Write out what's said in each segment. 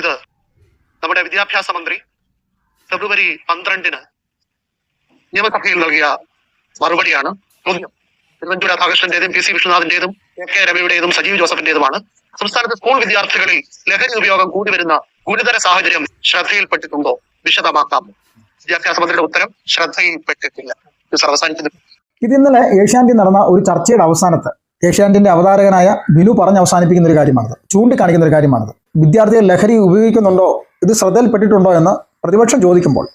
ഇത് നമ്മുടെ വിദ്യാഭ്യാസ മന്ത്രി ഫെബ്രുവരി പന്ത്രണ്ടിന് നിയമസഭയിൽ നൽകിയ മറുപടിയാണ്. തിരുവഞ്ചൂർ രാധാകൃഷ്ണന്റേതും പി സി വിഷ്ണുനാഥിന്റേതും എ കെ രവിയുടേതും സജീവ് ജോസഫിന്റേതുമാണ്. സംസ്ഥാനത്തെ സ്കൂൾ വിദ്യാർത്ഥികളിൽ ലഹരി ഉപയോഗം കൂടി വരുന്ന ഗുരുതര സാഹചര്യം ശ്രദ്ധയിൽപ്പെട്ടിട്ടുണ്ടോ? വിശദമാക്കാം. വിദ്യാഭ്യാസ മന്ത്രിയുടെ ഉത്തരം ശ്രദ്ധയിൽപ്പെട്ടിട്ടില്ല. അവസാനിക്കുന്നു. ഇത് ഇന്നലെ ഏഷ്യാനെറ്റിൽ നടന്ന ഒരു ചർച്ചയുടെ അവസാനത്ത് ഏഷ്യാനെറ്റിന്റെ അവതാരകനായ ബിനു പറഞ്ഞ് അവസാനിപ്പിക്കുന്ന ഒരു കാര്യമാണത്. ചൂണ്ടിക്കാണിക്കുന്ന ഒരു കാര്യമാണിത്. വിദ്യാർത്ഥികൾ ലഹരി ഉപയോഗിക്കുന്നുണ്ടോ? ഇത് ശ്രദ്ധയിൽപ്പെട്ടിട്ടുണ്ടോ എന്ന് പ്രതിപക്ഷം ചോദിക്കുമ്പോൾ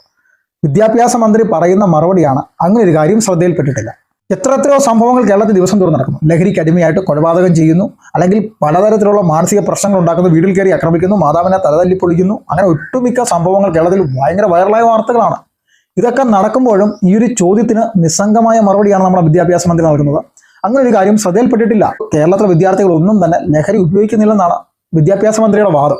വിദ്യാഭ്യാസ മന്ത്രി പറയുന്ന മറുപടിയാണ് അങ്ങനെ ഒരു കാര്യം ശ്രദ്ധയിൽപ്പെട്ടിട്ടില്ല. എത്ര എത്രയോ സംഭവങ്ങൾ കേരളത്തിൽ ദിവസം തോറും നടക്കുന്നു. ലഹരിക്ക് അടിമയായിട്ട് കൊലപാതകം ചെയ്യുന്നു അല്ലെങ്കിൽ പലതരത്തിലുള്ള മാനസിക പ്രശ്നങ്ങൾ ഉണ്ടാക്കുന്നു വീട്ടിൽ കയറി ആക്രമിക്കുന്നു മാതാവിനെ തലതല്ലി പൊളിക്കുന്നു അങ്ങനെ ഒട്ടുമിക്ക സംഭവങ്ങൾ കേരളത്തിൽ ഭയങ്കര വൈറലായ വാർത്തകളാണ്. ഇതൊക്കെ നടക്കുമ്പോഴും ഈ ഒരു ചോദ്യത്തിന് നിസ്സംഗമായ മറുപടിയാണ് നമ്മുടെ വിദ്യാഭ്യാസ മന്ത്രി നൽകുന്നത്. അങ്ങനെ ഒരു കാര്യം ശ്രദ്ധയിൽപ്പെട്ടിട്ടില്ല. കേരളത്തിലെ വിദ്യാർത്ഥികൾ ഒന്നും തന്നെ ലഹരി ഉപയോഗിക്കുന്നില്ലെന്നാണ് വിദ്യാഭ്യാസ മന്ത്രിയുടെ വാദം.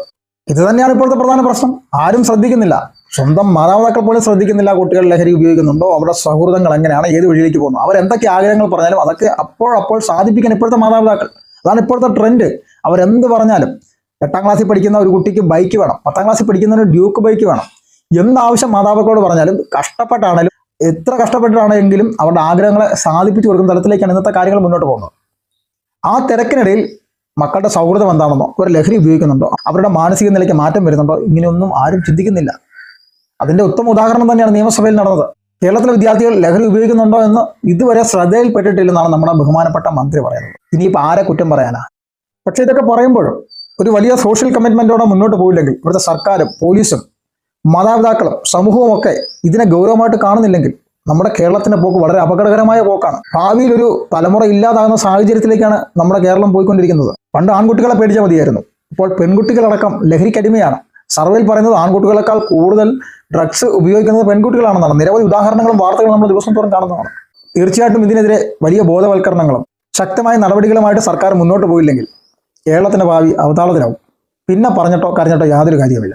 ഇത് തന്നെയാണ് ഇപ്പോഴത്തെ പ്രധാന പ്രശ്നം. ആരും ശ്രദ്ധിക്കുന്നില്ല. സ്വന്തം മാതാപിതാക്കൾ പോലും ശ്രദ്ധിക്കുന്നില്ല കുട്ടികൾ ലഹരി ഉപയോഗിക്കുന്നുണ്ടോ? അവരുടെ സൗഹൃദങ്ങൾ എങ്ങനെയാണ്? ഏത് വഴിയിലേക്ക് പോകുന്നു? അവരെന്തൊക്കെ ആഗ്രഹങ്ങൾ പറഞ്ഞാലും അതൊക്കെ അപ്പോഴപ്പോൾ സാധിപ്പിക്കാൻ ഇപ്പോഴത്തെ മാതാപിതാക്കൾ. അതാണ് ഇപ്പോഴത്തെ ട്രെൻഡ് അവരെന്ത് പറഞ്ഞാലും എട്ടാം ക്ലാസ്സിൽ പഠിക്കുന്ന ഒരു കുട്ടിക്ക് ബൈക്ക് വേണം. പത്താം ക്ലാസ്സിൽ പഠിക്കുന്നതിന് ഡ്യൂക്ക് ബൈക്ക് വേണം. എന്താവശ്യം മാതാപിതാക്കളോട് പറഞ്ഞാലും കഷ്ടപ്പെട്ടാണെങ്കിലും എത്ര കഷ്ടപ്പെട്ടിട്ടാണെങ്കിലും അവരുടെ ആഗ്രഹങ്ങളെ സാധിപ്പിച്ചു കൊടുക്കുന്ന തലത്തിലേക്കാണ് ഇന്നത്തെ കാര്യങ്ങൾ മുന്നോട്ട് പോകുന്നത്. ആ തിരക്കിനിടയിൽ മക്കളുടെ സൗഹൃദം എന്താണെന്നോ അവർ ലഹരി ഉപയോഗിക്കുന്നുണ്ടോ അവരുടെ മാനസിക നിലയ്ക്ക് മാറ്റം വരുന്നുണ്ടോ ഇങ്ങനെയൊന്നും ആരും ചിന്തിക്കുന്നില്ല. അതിന്റെ ഉത്തമ ഉദാഹരണം തന്നെയാണ് നിയമസഭയിൽ നടന്നത്. കേരളത്തിലെ വിദ്യാർത്ഥികൾ ലഹരി ഉപയോഗിക്കുന്നുണ്ടോ എന്ന് ഇതുവരെ ശ്രദ്ധയിൽപ്പെട്ടിട്ടില്ലെന്നാണ് നമ്മുടെ ബഹുമാനപ്പെട്ട മന്ത്രി പറയുന്നത്. ഇനിയിപ്പോൾ ആരെ കുറ്റം പറയാനാ? പക്ഷേ ഇതൊക്കെ പറയുമ്പോഴും ഒരു വലിയ സോഷ്യൽ കമ്മിറ്റ്മെന്റോടെ മുന്നോട്ട് പോയില്ലെങ്കിൽ ഇവിടുത്തെ സർക്കാരും പോലീസും മാതാപിതാക്കളും സമൂഹവും ഒക്കെ ഇതിനെ ഗൗരവമായിട്ട് കാണുന്നില്ലെങ്കിൽ നമ്മുടെ കേരളത്തിന്റെ പോക്ക് വളരെ അപകടകരമായ പോക്കാണ്. ഭാവിയിൽ ഒരു തലമുറ ഇല്ലാതാകുന്ന സാഹചര്യത്തിലേക്കാണ് നമ്മുടെ കേരളം പോയിക്കൊണ്ടിരിക്കുന്നത്. പണ്ട് ആൺകുട്ടികളെ പേടിച്ചാൽ മതിയായിരുന്നു. ഇപ്പോൾ പെൺകുട്ടികളടക്കം ലഹരിക്കടിമയാണ് സർവേയിൽ പറയുന്നത് ആൺകുട്ടികളെക്കാൾ കൂടുതൽ ഡ്രഗ്സ് ഉപയോഗിക്കുന്നത് പെൺകുട്ടികളാണെന്നാണ്. നിരവധി ഉദാഹരണങ്ങളും വാർത്തകളും നമ്മൾ ദിവസം തോറും കാണുന്നതാണ്. തീർച്ചയായിട്ടും ഇതിനെതിരെ വലിയ ബോധവൽക്കരണങ്ങളും ശക്തമായ നടപടികളുമായിട്ട് സർക്കാർ മുന്നോട്ട് പോയില്ലെങ്കിൽ കേരളത്തിന്റെ ഭാവി അവതാളത്തിലാവും. പിന്നെ പറഞ്ഞിട്ടോ കരഞ്ഞിട്ടോ യാതൊരു കാര്യവുമില്ല.